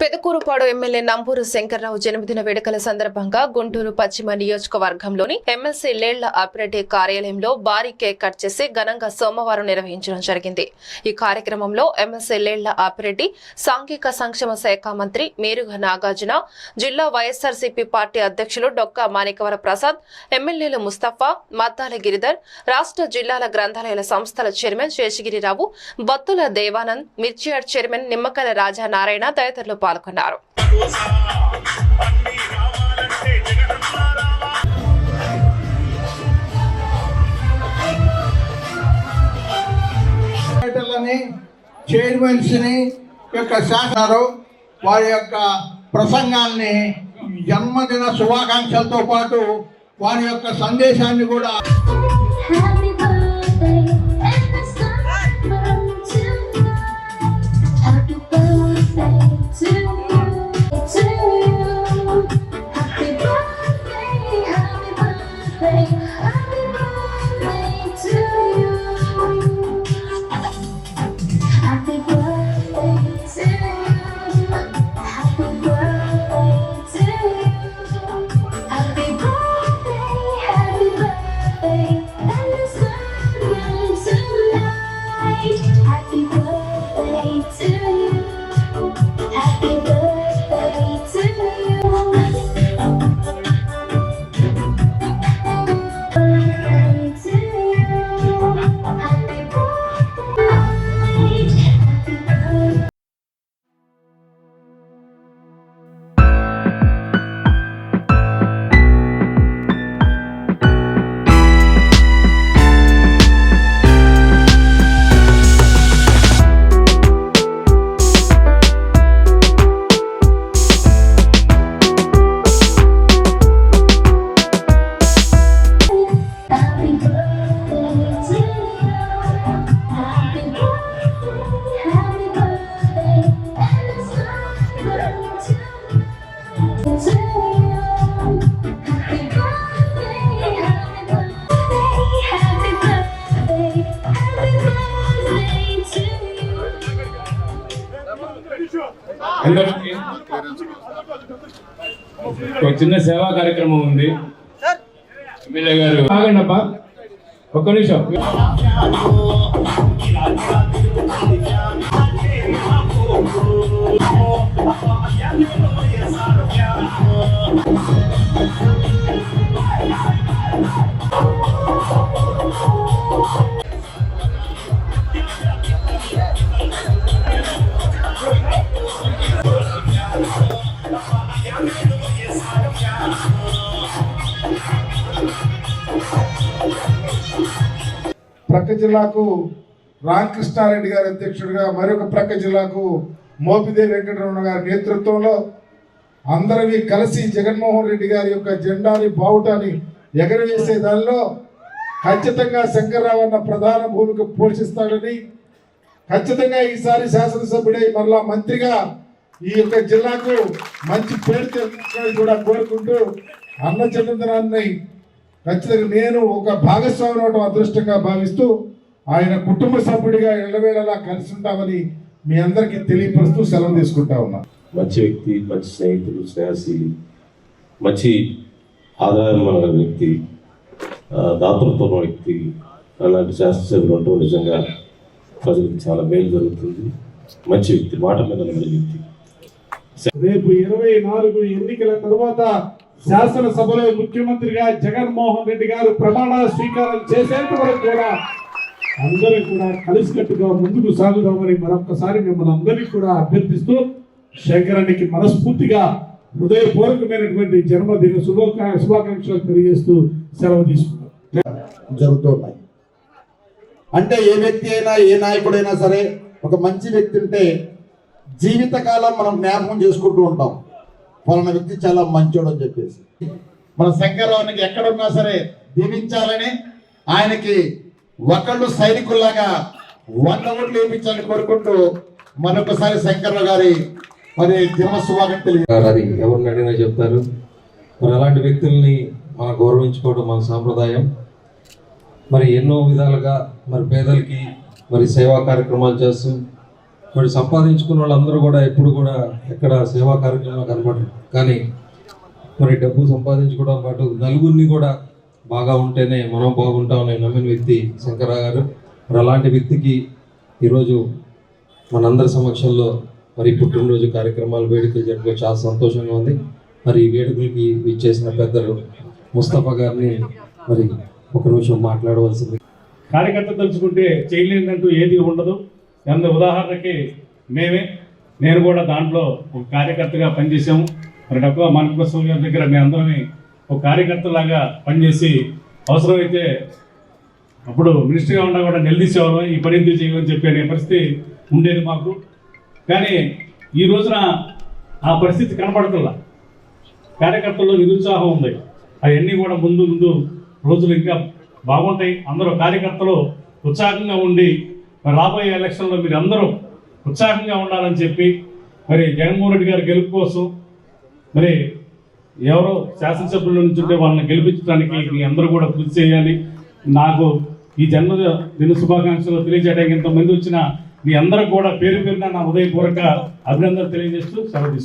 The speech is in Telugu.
పెదకూరుపాడు ఎమ్మెల్యే నంబూరు శంకర్రావు జన్మదిన వేడుకల సందర్భంగా గుంటూరు పశ్చిమ నియోజకవర్గంలోని ఎమ్మెల్సీ లేళ్ళ ఆపరేటివ్ కార్యాలయంలో భారీ కేక్ కట్ చేసి ఘనంగా సోమవారం నిర్వహించడం జరిగింది. ఈ కార్యక్రమంలో ఎమ్మెల్సీ లేళ్ళ ఆపిరెడ్డి సాంఘిక సంక్షేమ శాఖ మంత్రి మేరుగ నాగార్జున జిల్లా వైఎస్ఆర్సీపీ పార్టీ అధ్యక్షులు డొక్కా మాణికవర ప్రసాద్ ఎమ్మెల్యేలు ముస్తఫా మద్దాల గిరిధర్ రాష్ట్ర జిల్లాల గ్రంథాలయాల సంస్థల చైర్మన్ శేషగిరిరావు బత్తుల దేవానంద్ మిర్చియాడ్ చైర్మన్ నిమ్మకల రాజా నారాయణ తదితరులు పాల్గొన్నారు. సెక్రటరీలని యొక్క శాసనాలు వారి యొక్క ప్రసంగాల్ని జన్మదిన శుభాకాంక్షలతో పాటు వారి యొక్క సందేశాన్ని కూడా ఒక చిన్న సేవా కార్యక్రమం ఉంది. ఎమ్మెల్యే గారు. ఆగండి అబ్బా. ఒక్క నిమిషం. ప్రక్క జిల్లాకు రామకృష్ణారెడ్డి గారి అధ్యక్షుడిగా మరొక ప్రక్క జిల్లాకు మోపిదేవి వెంకటరమణ గారి నేతృత్వంలో అందరివి కలిసి జగన్మోహన్ రెడ్డి గారి యొక్క జెండాని బావుటాన్ని ఎగరవేసే దానిలో ఖచ్చితంగా శంకర్రావు అన్న ప్రధాన భూమిక పోషిస్తాడని ఖచ్చితంగా ఈసారి శాసనసభ్యుడై మరలా మంత్రిగా ఈ యొక్క జిల్లాకు మంచి పేరు తెచ్చుకోవాలని కూడా కోరుకుంటూ అన్న చంద్రనాన్ని ఖచ్చితంగా నేను ఒక భాగస్వామి అవడం అదృష్టంగా భావిస్తూ ఆయన కుటుంబ సభ్యుడిగా ఎల్లవేళలా కలిసి ఉంటామని మీ అందరికీ తెలియపరుస్తూ సెలవు తీసుకుంటా ఉన్నా. మంచి వ్యక్తి మంచి స్నేహితుడు స్నేహశీలి మంచి ఆదాయం ఉన్న వ్యక్తి దాతృత్వం వ్యక్తి అలాంటి శాస్త్రసభ్యులు ఉండటం నిజంగా ప్రజలకు చాలా మేలు జరుగుతుంది. మంచి వ్యక్తి మాట మీద వ్యక్తి. రేపు ఇరవై నాలుగు ఎన్నికల తరువాత శాసనసభలో ముఖ్యమంత్రిగా జగన్మోహన్ రెడ్డి గారు ప్రమాణ స్వీకారం చేసేంత వరకు కూడా అందరూ కూడా కలిసికట్టుగా ముందుకు సాగుదామని మరొకసారి మిమ్మల్ని అందరినీ కూడా అభ్యర్థిస్తూ శంకరానికి మనస్ఫూర్తిగా హృదయపూర్వకమైనటువంటి జన్మదిన శుభాకా శుభాకాంక్షలు తెలియజేస్తూ సెలవు తీసుకున్నాం జరుగుతున్నాయి అంటే ఏ వ్యక్తి అయినా ఏ నాయకుడైనా సరే ఒక మంచి వ్యక్తి ఉంటే జీవితకాలం మనం జ్ఞాపకం చేసుకుంటూ ఉంటాం. పలానా వ్యక్తి చాలా మంచోడు అని చెప్పేసి. మన శంకరరావునికి ఎక్కడున్నా సరే దీవించాలని ఆయనకి ఒకళ్ళు సైనికుల్లాగా వంద ఓట్లు వేయించాలని కోరుకుంటూ మరొకసారి శంకర్రావు గారి మరి జన్మ తెలియదు అది ఎవరిని అడిగినా చెప్తారు. మరి అలాంటి వ్యక్తుల్ని మనం గౌరవించుకోవడం మన సాంప్రదాయం. మరి ఎన్నో విధాలుగా మరి పేదలకి మరి సేవా కార్యక్రమాలు చేస్తూ మరి సంపాదించుకున్న వాళ్ళందరూ కూడా ఎప్పుడు కూడా ఎక్కడ సేవా కార్యక్రమంలో కనపడరు కానీ మరి డబ్బు సంపాదించుకోవడం పాటు నలుగురిని కూడా బాగా ఉంటేనే మనం బాగుంటామని నమ్మిన వ్యక్తి శంకర గారు. మరి అలాంటి వ్యక్తికి ఈరోజు మనందరి సమక్షంలో మరి పుట్టినరోజు కార్యక్రమాలు వేడుకలు జరుపుకో చాలా సంతోషంగా ఉంది. మరి ఈ వేడుకలకి ఇచ్చేసిన పెద్దలు ముస్తఫా గారిని మరి ఒక నిమిషం మాట్లాడవలసింది. కార్యకర్త తలుచుకుంటే చేయలేదంటూ ఏది ఉండదు. ఎంత ఉదాహరణకి మేమే నేను కూడా దాంట్లో ఒక కార్యకర్తగా పనిచేసాము మరి డబ్బు మనకోసం గారి దగ్గర మేము అందరమే ఒక కార్యకర్తలాగా పనిచేసి అవసరమైతే అప్పుడు మినిస్టర్గా ఉన్నా కూడా నిలదీసేవాళ్ళం ఈ పని ఎందుకు చేయమని చెప్పి అనే పరిస్థితి ఉండేది మాకు. కానీ ఈ రోజున ఆ పరిస్థితి కనపడతల్లా. కార్యకర్తల్లో నిరుత్సాహం ఉంది. అవన్నీ కూడా ముందు ముందు రోజులు ఇంకా బాగుంటాయి. అందరూ కార్యకర్తలు ఉత్సాహంగా ఉండి మరి రాబోయే ఎలక్షన్లో మీరు అందరూ ఉత్సాహంగా ఉండాలని చెప్పి మరి జగన్మోహన్ రెడ్డి గారి గెలుపు కోసం మరి ఎవరో శాసనసభ్యుల నుంచి ఉంటే వాళ్ళని గెలిపించడానికి మీ అందరూ కూడా కృషి చేయాలి. నాకు ఈ జన్మ దిన శుభాకాంక్షలు తెలియజేయడానికి ఇంతమంది వచ్చిన మీ అందరూ కూడా పేరు పేరున నా హృదయపూర్వక అభినందనలు తెలియజేస్తూ సెలవు